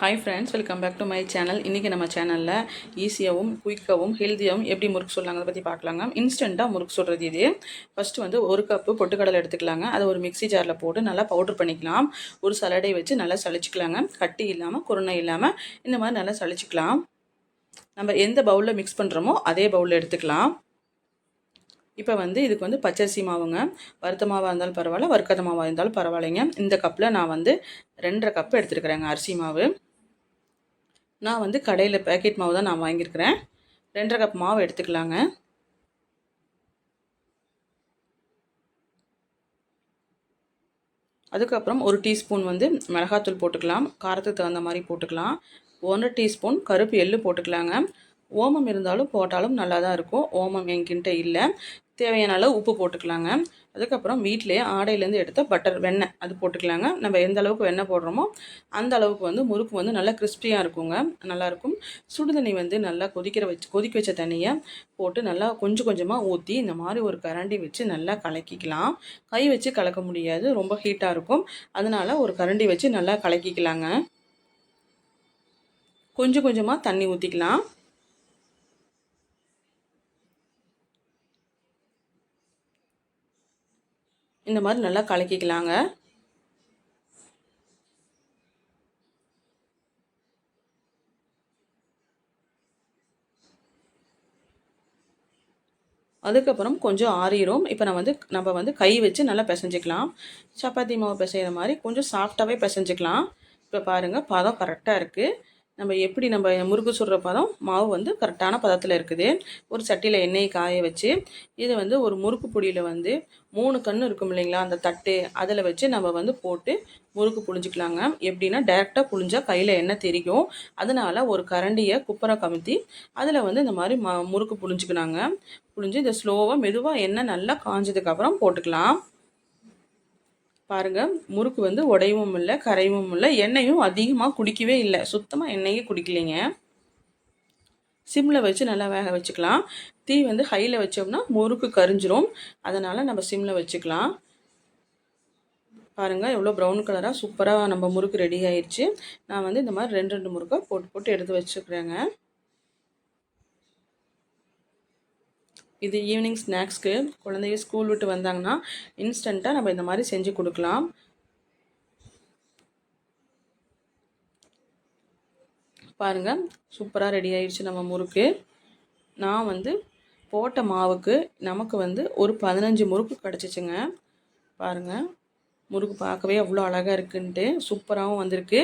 Hi friends welcome back to my channel இன்றைக்கி நம்ம சேனலில் ஈஸியாகவும் குயிக்காகவும் ஹெல்த்தியாகவும் எப்படி முறுக்கு சொல்லலாங்கிறத பற்றி பார்க்கலாங்க. இன்ஸ்டண்ட்டாக முறுக்கு சொல்கிறது இது. ஃபஸ்ட்டு வந்து ஒரு கப்பு பொட்டுக்கடலை எடுத்துக்கலாங்க. அதை ஒரு மிக்ஸி ஜாரில் போட்டு நல்லா பவுட்ரு பண்ணிக்கலாம். ஒரு சலடை வச்சு நல்லா சளிச்சிக்கலாங்க. கட்டி இல்லாமல் குருணை இல்லாமல் இந்த மாதிரி நல்லா சளிச்சிக்கலாம். நம்ம எந்த பவுலில் மிக்ஸ் பண்ணுறோமோ அதே பவுலில் எடுத்துக்கலாம். இப்போ வந்து இதுக்கு வந்து பச்சரிசி மாவுங்க. வறுத்த மாவாக இருந்தாலும் பரவாயில்ல வறுக்காத மாவாக இருந்தாலும் பரவாயில்லைங்க. இந்த கப்பில் நான் வந்து ரெண்டரை கப்பு எடுத்துருக்குறேங்க அரிசி மாவு. நான் வந்து கடையில் பேக்கெட் மாவு தான் நான் வாங்கியிருக்கிறேன். ரெண்டரை கப் மாவு எடுத்துக்கலாங்க. அதுக்கப்புறம் ஒரு டீஸ்பூன் வந்து மிளகாத்தூள் போட்டுக்கலாம். காரத்துக்கு தகுந்த மாதிரி போட்டுக்கலாம். ஒன்றரை டீஸ்பூன் கருப்பு எள்ளு போட்டுக்கலாங்க. ஓமம் இருந்தாலும் போட்டாலும் நல்லா தான் இருக்கும். ஓமம் என்கிட்ட இல்லை. தேவையான அளவு உப்பு போட்டுக்கலாங்க. அதுக்கப்புறம் வீட்டிலேயே ஆடையிலேருந்து எடுத்த பட்டர் வெண்ணெய் அது போட்டுக்கலாங்க. நம்ம எந்த அளவுக்கு வெண்ணெய் போடுறோமோ அந்த அளவுக்கு வந்து முறுக்கு வந்து நல்லா கிறிஸ்பியாக இருக்குங்க. நல்லாயிருக்கும் சுடு தண்ணி வந்து நல்லா கொதிக்கிற வச்சு கொதிக்க வச்ச தண்ணியை போட்டு நல்லா கொஞ்சம் கொஞ்சமாக ஊற்றி இந்த மாதிரி ஒரு கரண்டி வச்சு நல்லா கலக்கிக்கலாம். கை வச்சு கலக்க முடியாது. ரொம்ப ஹீட்டாக இருக்கும். அதனால் ஒரு கரண்டி வச்சு நல்லா கலக்கிக்கலாங்க. கொஞ்சம் கொஞ்சமாக தண்ணி ஊற்றிக்கலாம் இந்த மாதிரி நல்லா கலக்கிக்கலாங்க. அதுக்கப்புறம் கொஞ்சம் ஆறிடும் இப்போ நான் வந்து நம்ம வந்து கை வச்சு நல்லா பிசைஞ்சிக்கலாம். சப்பாத்தி மாவு பிசைகிற மாதிரி கொஞ்சம் சாஃப்டாகவே பிசைஞ்சிக்கலாம். இப்போ பாருங்கள் பதம் கரெக்டாக இருக்குது நம்ம எப்படி நம்ம முறுக்கு சுடுற பதம்? மாவு வந்து கரெக்டான பதத்தில் இருக்குது. ஒரு சட்டியில் எண்ணெய் காய வச்சு இதை வந்து ஒரு முறுக்கு பொடியில் வந்து மூணு கன்று இருக்கும் இல்லைங்களா அந்த தட்டு அதில் வச்சு நம்ம வந்து போட்டு முறுக்கு புழிஞ்சிக்கலாங்க. எப்படின்னா டேரெக்டாக புழிஞ்சால் கையில் எண்ணெய் தெரியும். அதனால் ஒரு கரண்டியை குப்பரை கமுத்தி அதில் வந்து இந்த மாதிரி ம முறுக்கு புழிஞ்சிக்கலாங்க. புழிஞ்சு இதை ஸ்லோவாக மெதுவாக எண்ணெய் நல்லா காஞ்சதுக்கப்புறம் போட்டுக்கலாம். பாருங்கள் முறுக்கு வந்து உடையவும் இல்லை கரையவும் இல்லை எண்ணெயும் அதிகமாக குடிக்கவே இல்லை. சுத்தமாக எண்ணெயே குடிக்கலைங்க. சிம்மில் வச்சு நல்லா வேக வச்சுக்கலாம். தீ வந்து ஹையில் வச்சோம்னா முறுக்கு கரிஞ்சிரும். அதனால் நம்ம சிம்மில் வச்சுக்கலாம். பாருங்கள் எவ்வளோ ப்ரௌன் கலராக சூப்பராக நம்ம முறுக்கு ரெடி ஆயிடுச்சு நான் வந்து இந்த மாதிரி ரெண்டு ரெண்டு முறுக்கை போட்டு போட்டு எடுத்து வச்சுக்கிறேங்க. இது ஈவினிங் ஸ்நாக்ஸ்க்கு குழந்தைங்க ஸ்கூல் விட்டு வந்தாங்கன்னா இன்ஸ்டண்ட்டாக நம்ம இந்த மாதிரி செஞ்சு கொடுக்கலாம். பாருங்கள் சூப்பராக ரெடி ஆயிடுச்சு நம்ம முறுக்கு. நான் வந்து போட்ட மாவுக்கு நமக்கு வந்து ஒரு பதினஞ்சு முறுக்கு கிடச்சிச்சுங்க. பாருங்கள் முறுக்கு பார்க்கவே அவ்வளோ அழகாக இருக்குன்ட்டு சூப்பராகவும் வந்திருக்கு.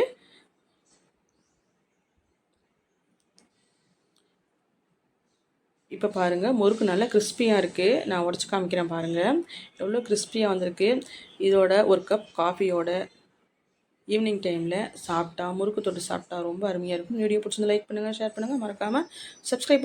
இப்போ பாருங்கள் முறுக்கு நல்லா கிறிஸ்பியாக இருக்குது நான் உடச்சி காமிக்கிறேன் பாருங்கள் எவ்வளோ கிறிஸ்பியாக வந்திருக்கு. இதோட ஒரு கப் காஃபியோட ஈவினிங் டைமில் சாப்பிட்டா முறுக்கு தொட்டு சாப்பிட்டா ரொம்ப அருமையாக இருக்கும். வீடியோ பிடிச்சிருந்து லைக் பண்ணுங்கள் ஷேர் பண்ணுங்கள் மறக்காமல் சப்ஸ்கிரைப்